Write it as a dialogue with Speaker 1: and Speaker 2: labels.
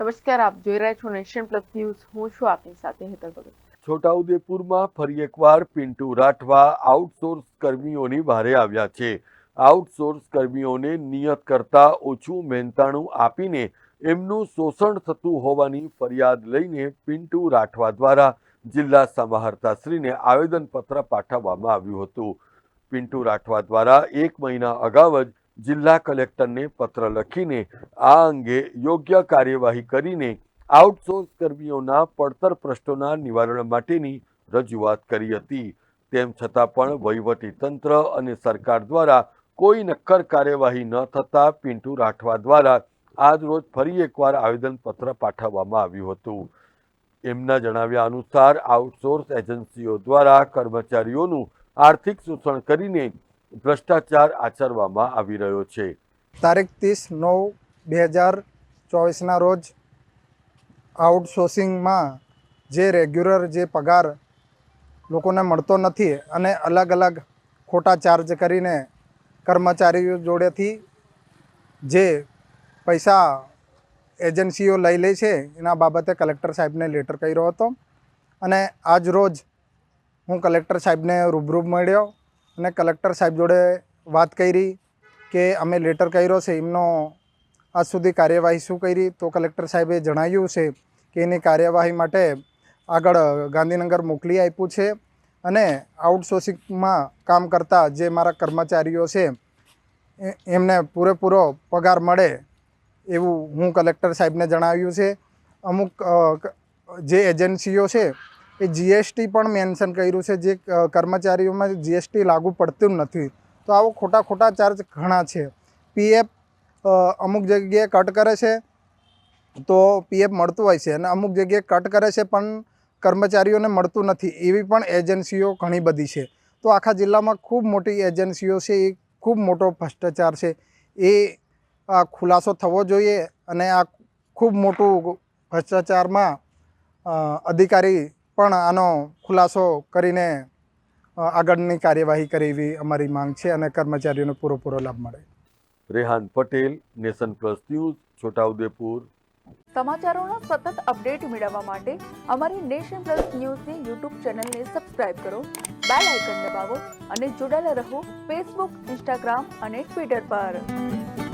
Speaker 1: નમસ્કાર, આપ જોઈ રહ્યા છો નેશન પ્લસ ન્યૂઝ. હું છું આપની સાથે હેતલ ભગત.
Speaker 2: છોટાઉદેપુરમાં ફરી એકવાર પિન્ટુ રાઠવા આઉટસોર્સ કર્મીઓની ભારે આવ્યા છે. આઉટસોર્સ કર્મીઓને નિયત કરતા ઓછું મહેનતાણું આપીને એમનું શોષણ થતું હોવાની ફરિયાદ લઈને પિન્ટુ રાઠવા દ્વારા જિલ્લા સમાહર્તાશ્રીને આવેદનપત્ર પાઠવવામાં આવ્યું હતું. પિન્ટુ રાઠવા દ્વારા એક મહિના અગાઉ જ જિલ્લા કલેક્ટરને પત્ર લખીને આ અંગે યોગ્ય કાર્યવાહી કરીને આઉટસોર્સ કર્મીઓના પડતર પ્રશ્નોના નિવારણ માટેની રજૂઆત કરી હતી. તેમ છતાં પણ વહીવટી તંત્ર અને સરકાર દ્વારા કોઈ નક્કર કાર્યવાહી ન થતાં પિન્ટુ રાઠવા દ્વારા આજરોજ ફરી એકવાર આવેદનપત્ર પાઠવવામાં આવ્યું હતું. એમના જણાવ્યા અનુસાર આઉટસોર્સ એજન્સીઓ દ્વારા કર્મચારીઓનું આર્થિક શોષણ કરીને ભ્રષ્ટાચાર આચરવામાં આવી રહ્યો છે.
Speaker 3: તારીખ ત્રીસ નવ બે હજાર ચોવીસના રોજ આઉટસોર્સિંગમાં જે રેગ્યુલર જે પગાર લોકોને મળતો નથી અને અલગ અલગ ખોટા ચાર્જ કરીને કર્મચારીઓ જોડેથી જે પૈસા એજન્સીઓ લઈ લે છે, એના બાબતે કલેક્ટર સાહેબને લેટર કર્યો હતો. અને આજ રોજ હું કલેક્ટર સાહેબને રૂબરૂ મળ્યો. અને કલેક્ટર સાહેબ જોડે વાત કરી કે અમે લેટર કર્યો છે, એમનો આજ સુધી કાર્યવાહી શું કરી? તો કલેક્ટર સાહેબે જણાવ્યું છે કે એની કાર્યવાહી માટે આગળ ગાંધીનગર મોકલી આપ્યું છે અને આઉટસોર્સિંગમાં કામ કરતા જે મારા કર્મચારીઓ છે એમને પૂરેપૂરો પગાર મળે એવું હું કલેક્ટર સાહેબને જણાવ્યું છે. અમુક જે એજન્સીઓ છે એ જીએસટી પણ મેન્શન કર્યું છે, જે કર્મચારીઓમાં જીએસટી લાગુ પડતું નથી. તો આવો ખોટા ખોટા ચાર્જ ઘણા છે. પીએફ અમુક જગ્યાએ કટ કરે છે, તો પીએફ મળતું હોય છે. અને અમુક જગ્યાએ કટ કરે છે, પણ કર્મચારીઓને મળતું નથી. એવી પણ એજન્સીઓ ઘણી બધી છે. તો આખા જિલ્લામાં ખૂબ મોટી એજન્સીઓ છે, એ ખૂબ મોટો ભ્રષ્ટાચાર છે. એ, આ ખુલાસો થવો જોઈએ અને આ ખૂબ મોટું ભ્રષ્ટાચારમાં અધિકારી પણ આનો ખુલાસો કરીને આગળની કાર્યવાહી કરે એવી અમારી માંગ છે અને કર્મચારીઓને પૂરેપૂરો લાભ મળે.
Speaker 2: Rehan Patel nation plus news Chhotaudepur.
Speaker 1: સમાચારોના સતત અપડેટ મેળવવા માટે અમારી નેશન પ્લસ ન્યૂઝની યુટ્યુબ ચેનલને સબસ્ક્રાઇબ કરો બેલ આઇકન દબાવો અને જોડાયેલા રહો ફેસબુક ઇન્સ્ટાગ્રામ અને ટ્વિટર પર.